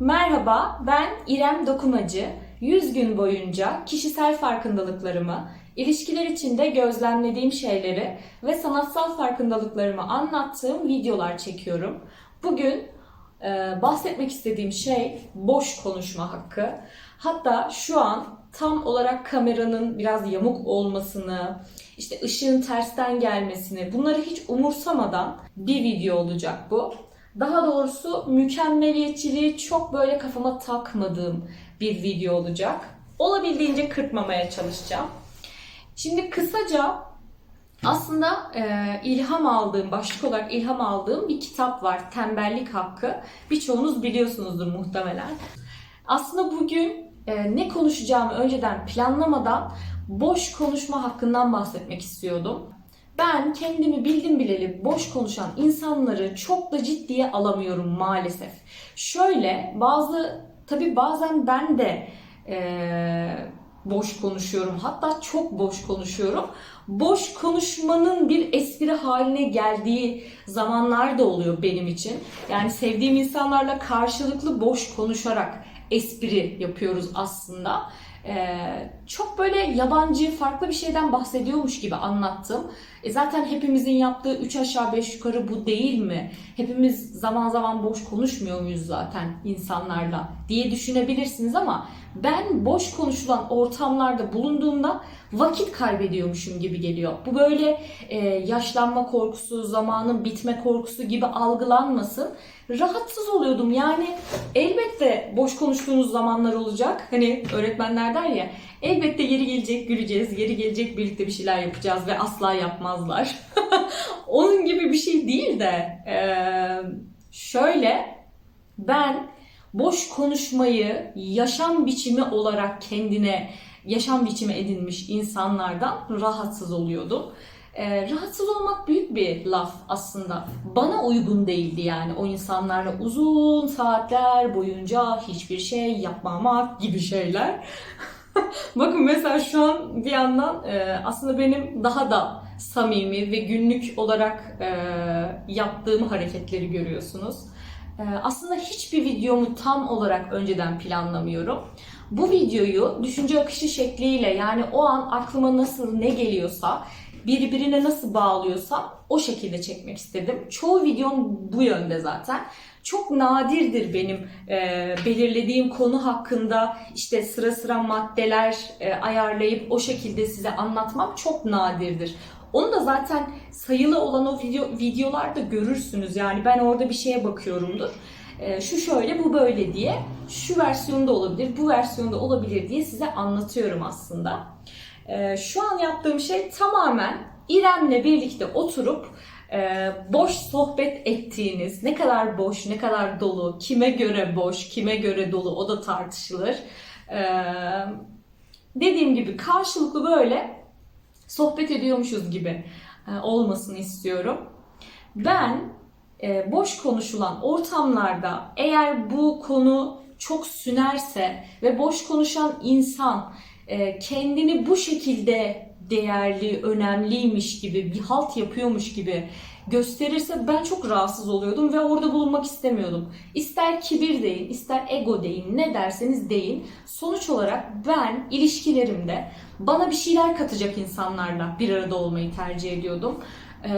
Merhaba, ben İrem Dokumacı. 100 gün boyunca kişisel farkındalıklarımı, ilişkiler içinde gözlemlediğim şeyleri ve sanatsal farkındalıklarımı anlattığım videolar çekiyorum. Bugün e, bahsetmek istediğim şey boş konuşma hakkı. Hatta şu an tam olarak kameranın biraz yamuk olmasını, işte ışığın tersten gelmesini bunları hiç umursamadan bir video olacak bu. Daha doğrusu mükemmeliyetçiliği çok böyle kafama takmadığım bir video olacak. Olabildiğince kırpmamaya çalışacağım. Şimdi kısaca aslında e, ilham aldığım, başlık olarak ilham aldığım bir kitap var. Tembellik Hakkı. Birçoğunuz biliyorsunuzdur muhtemelen. Aslında bugün e, ne konuşacağımı önceden planlamadan boş konuşma hakkından bahsetmek istiyordum. Ben kendimi bildim bileli boş konuşan insanları çok da ciddiye alamıyorum maalesef. Şöyle bazı tabi bazen ben de eee, boş konuşuyorum. Hatta çok boş konuşuyorum. Boş konuşmanın bir espri haline geldiği zamanlar da oluyor benim için. Yani sevdiğim insanlarla karşılıklı boş konuşarak espri yapıyoruz aslında. Ee, çok böyle yabancı, farklı bir şeyden bahsediyormuş gibi anlattım. E zaten hepimizin yaptığı 3 aşağı 5 yukarı bu değil mi? Hepimiz zaman zaman boş konuşmuyor muyuz zaten insanlarla diye düşünebilirsiniz ama ben boş konuşulan ortamlarda bulunduğumda vakit kaybediyormuşum gibi geliyor. Bu böyle e, yaşlanma korkusu, zamanın bitme korkusu gibi algılanmasın. Rahatsız oluyordum yani elbette boş konuştuğunuz zamanlar olacak. Hani öğretmenler der ya elbette yeri gelecek güleceğiz, yeri gelecek birlikte bir şeyler yapacağız ve asla yapmazlar. Onun gibi bir şey değil de e, şöyle ben boş konuşmayı yaşam biçimi olarak kendine yaşam biçimi edinmiş insanlardan rahatsız oluyordum. Ee, rahatsız olmak büyük bir laf aslında. Bana uygun değildi yani o insanlarla uzun saatler boyunca hiçbir şey yapmamak gibi şeyler. Bakın mesela şu an bir yandan e, aslında benim daha da samimi ve günlük olarak e, yaptığım hareketleri görüyorsunuz. E, aslında hiçbir videomu tam olarak önceden planlamıyorum. Bu videoyu düşünce akışı şekliyle yani o an aklıma nasıl ne geliyorsa birbirine nasıl bağlıyorsam o şekilde çekmek istedim. Çoğu videom bu yönde zaten. Çok nadirdir benim e, belirlediğim konu hakkında işte sıra sıra maddeler e, ayarlayıp o şekilde size anlatmam çok nadirdir. Onu da zaten sayılı olan o video, videolarda görürsünüz. Yani ben orada bir şeye bakıyorumdur. E, şu şöyle bu böyle diye şu versiyonda olabilir bu versiyonda olabilir diye size anlatıyorum aslında. E, şu an yaptığım şey tamamen İrem'le birlikte oturup e, boş sohbet ettiğiniz ne kadar boş ne kadar dolu kime göre boş kime göre dolu o da tartışılır. Dediğim gibi karşılıklı böyle sohbet ediyormuşuz gibi olmasını istiyorum. Ben e, boş konuşulan ortamlarda eğer bu konu çok sünerse ve boş konuşan insan e, kendini bu şekilde değerli, önemliymiş gibi, bir halt yapıyormuş gibi gösterirse ben çok rahatsız oluyordum ve orada bulunmak istemiyordum. İster kibir deyin, ister ego deyin, ne derseniz deyin. Sonuç olarak ben ilişkilerimde bana bir şeyler katacak insanlarla bir arada olmayı tercih ediyordum. Ee,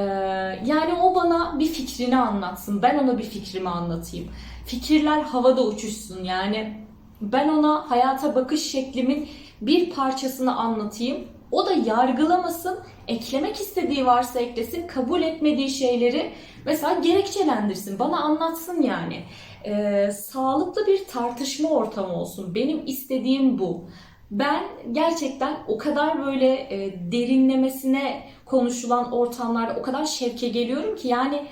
yani o bana bir fikrini anlatsın, ben ona bir fikrimi anlatayım. Fikirler havada uçuşsun yani ben ona hayata bakış şeklimin bir parçasını anlatayım. O da yargılamasın, eklemek istediği varsa eklesin, kabul etmediği şeyleri mesela gerekçelendirsin, bana anlatsın yani. Ee, sağlıklı bir tartışma ortamı olsun. Benim istediğim bu. Ben gerçekten o kadar böyle e, derinlemesine konuşulan ortamlarda o kadar şevke geliyorum ki yani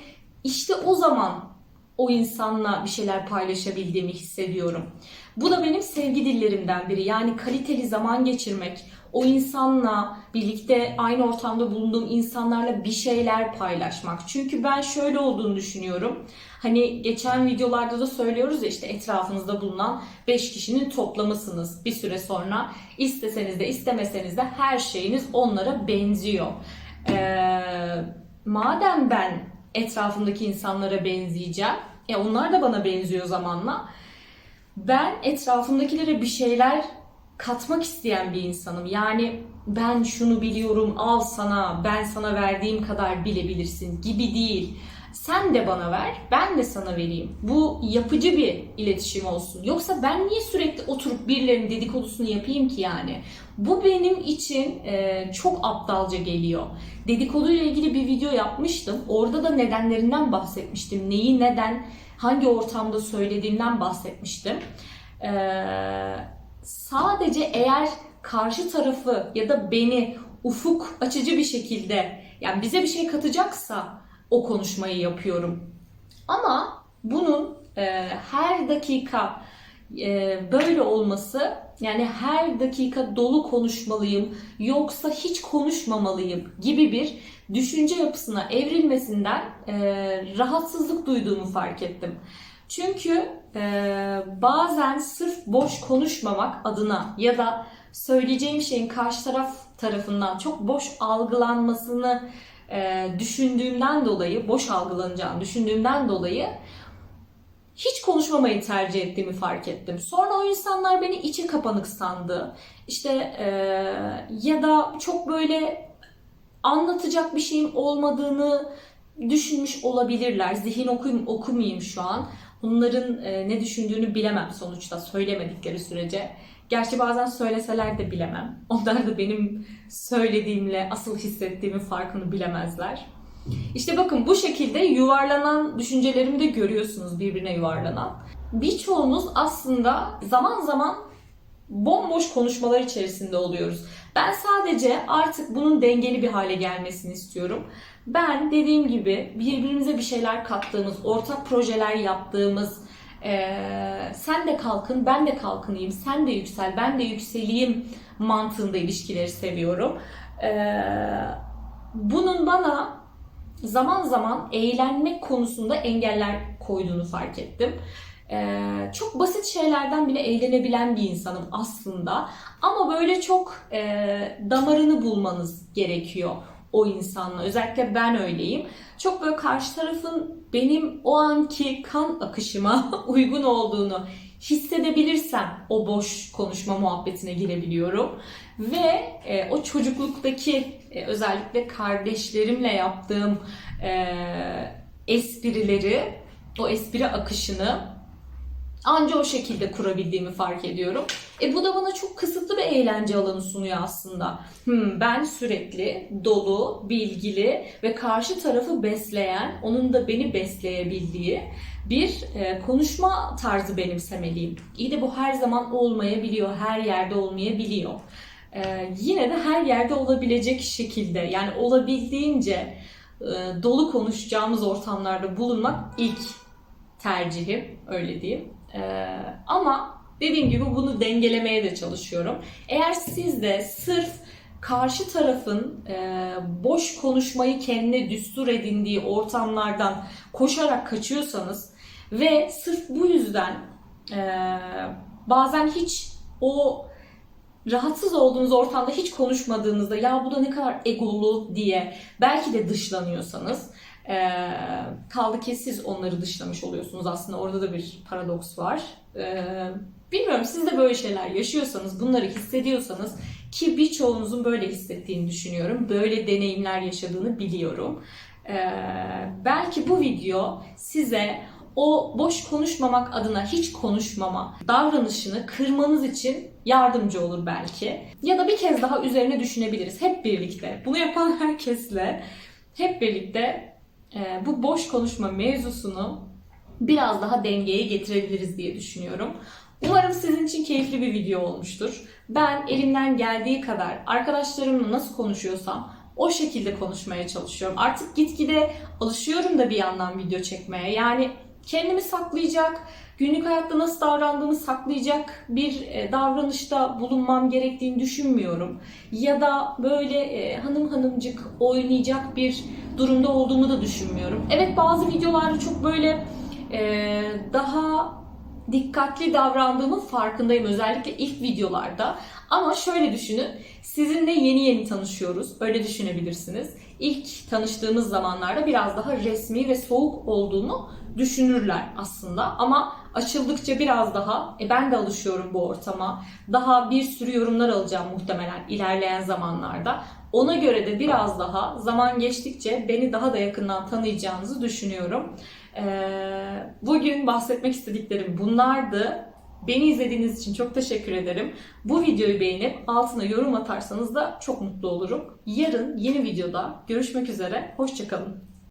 işte o zaman o insanla bir şeyler paylaşabildiğimi hissediyorum. Bu da benim sevgi dillerimden biri. Yani kaliteli zaman geçirmek, o insanla birlikte aynı ortamda bulunduğum insanlarla bir şeyler paylaşmak. Çünkü ben şöyle olduğunu düşünüyorum. Hani geçen videolarda da söylüyoruz ya işte etrafınızda bulunan 5 kişinin toplamısınız bir süre sonra. isteseniz de istemeseniz de her şeyiniz onlara benziyor. Ee, madem ben etrafımdaki insanlara benzeyeceğim, e onlar da bana benziyor zamanla. Ben etrafımdakilere bir şeyler katmak isteyen bir insanım. Yani ben şunu biliyorum, al sana, ben sana verdiğim kadar bilebilirsin gibi değil. Sen de bana ver, ben de sana vereyim. Bu yapıcı bir iletişim olsun. Yoksa ben niye sürekli oturup birilerinin dedikodusunu yapayım ki yani? Bu benim için e, çok aptalca geliyor. Dedikoduyla ilgili bir video yapmıştım. Orada da nedenlerinden bahsetmiştim. Neyi neden, hangi ortamda söylediğimden bahsetmiştim. Ee, sadece eğer karşı tarafı ya da beni ufuk açıcı bir şekilde yani bize bir şey katacaksa o konuşmayı yapıyorum. Ama bunun e, her dakika e, böyle olması yani her dakika dolu konuşmalıyım yoksa hiç konuşmamalıyım gibi bir düşünce yapısına evrilmesinden e, rahatsızlık duyduğumu fark ettim. Çünkü e, bazen sırf boş konuşmamak adına ya da söyleyeceğim şeyin karşı taraf tarafından çok boş algılanmasını e, düşündüğümden dolayı, boş algılanacağını düşündüğümden dolayı hiç konuşmamayı tercih ettiğimi fark ettim. Sonra o insanlar beni içe kapanık sandı. İşte e, ya da çok böyle anlatacak bir şeyim olmadığını düşünmüş olabilirler. Zihin okuyum, okumayayım şu an. Onların e, ne düşündüğünü bilemem sonuçta söylemedikleri sürece. Gerçi bazen söyleseler de bilemem. Onlar da benim söylediğimle asıl hissettiğimin farkını bilemezler. İşte bakın bu şekilde yuvarlanan düşüncelerimi de görüyorsunuz birbirine yuvarlanan. Birçoğumuz aslında zaman zaman bomboş konuşmalar içerisinde oluyoruz. Ben sadece artık bunun dengeli bir hale gelmesini istiyorum. Ben dediğim gibi birbirimize bir şeyler kattığımız, ortak projeler yaptığımız, eee, sen de kalkın, ben de kalkınayım, sen de yüksel, ben de yükseleyim mantığında ilişkileri seviyorum. Eee, bunun bana zaman zaman eğlenmek konusunda engeller koyduğunu fark ettim. Ee, çok basit şeylerden bile eğlenebilen bir insanım aslında. Ama böyle çok e, damarını bulmanız gerekiyor o insanla. Özellikle ben öyleyim. Çok böyle karşı tarafın benim o anki kan akışıma uygun olduğunu hissedebilirsem o boş konuşma muhabbetine girebiliyorum. Ve e, o çocukluktaki e, özellikle kardeşlerimle yaptığım e, esprileri, o espri akışını anca o şekilde kurabildiğimi fark ediyorum. E bu da bana çok kısıtlı bir eğlence alanı sunuyor aslında. Hmm, ben sürekli dolu, bilgili ve karşı tarafı besleyen, onun da beni besleyebildiği bir e, konuşma tarzı benimsemeliyim. İyi de bu her zaman olmayabiliyor, her yerde olmayabiliyor. E, yine de her yerde olabilecek şekilde, yani olabildiğince e, dolu konuşacağımız ortamlarda bulunmak ilk tercihim, öyle diyeyim. Ee, ama dediğim gibi bunu dengelemeye de çalışıyorum. Eğer siz de sırf karşı tarafın e, boş konuşmayı kendine düstur edindiği ortamlardan koşarak kaçıyorsanız ve sırf bu yüzden e, bazen hiç o rahatsız olduğunuz ortamda hiç konuşmadığınızda ya bu da ne kadar egolu diye belki de dışlanıyorsanız ee, kaldı ki siz onları dışlamış oluyorsunuz. Aslında orada da bir paradoks var. Ee, bilmiyorum siz de böyle şeyler yaşıyorsanız, bunları hissediyorsanız ki birçoğunuzun böyle hissettiğini düşünüyorum. Böyle deneyimler yaşadığını biliyorum. Ee, belki bu video size o boş konuşmamak adına hiç konuşmama davranışını kırmanız için yardımcı olur belki. Ya da bir kez daha üzerine düşünebiliriz hep birlikte. Bunu yapan herkesle hep birlikte e, bu boş konuşma mevzusunu biraz daha dengeye getirebiliriz diye düşünüyorum. Umarım sizin için keyifli bir video olmuştur. Ben elimden geldiği kadar arkadaşlarımla nasıl konuşuyorsam o şekilde konuşmaya çalışıyorum. Artık gitgide alışıyorum da bir yandan video çekmeye. Yani kendimi saklayacak, günlük hayatta nasıl davrandığımı saklayacak bir e, davranışta bulunmam gerektiğini düşünmüyorum. Ya da böyle e, hanım hanımcık oynayacak bir durumda olduğumu da düşünmüyorum. Evet bazı videolarda çok böyle e, daha dikkatli davrandığımın farkındayım özellikle ilk videolarda. Ama şöyle düşünün, sizinle yeni yeni tanışıyoruz. Öyle düşünebilirsiniz. İlk tanıştığımız zamanlarda biraz daha resmi ve soğuk olduğunu düşünürler aslında. Ama Açıldıkça biraz daha, e ben de alışıyorum bu ortama. Daha bir sürü yorumlar alacağım muhtemelen ilerleyen zamanlarda. Ona göre de biraz daha zaman geçtikçe beni daha da yakından tanıyacağınızı düşünüyorum. Ee, bugün bahsetmek istediklerim bunlardı. Beni izlediğiniz için çok teşekkür ederim. Bu videoyu beğenip altına yorum atarsanız da çok mutlu olurum. Yarın yeni videoda görüşmek üzere. Hoşçakalın.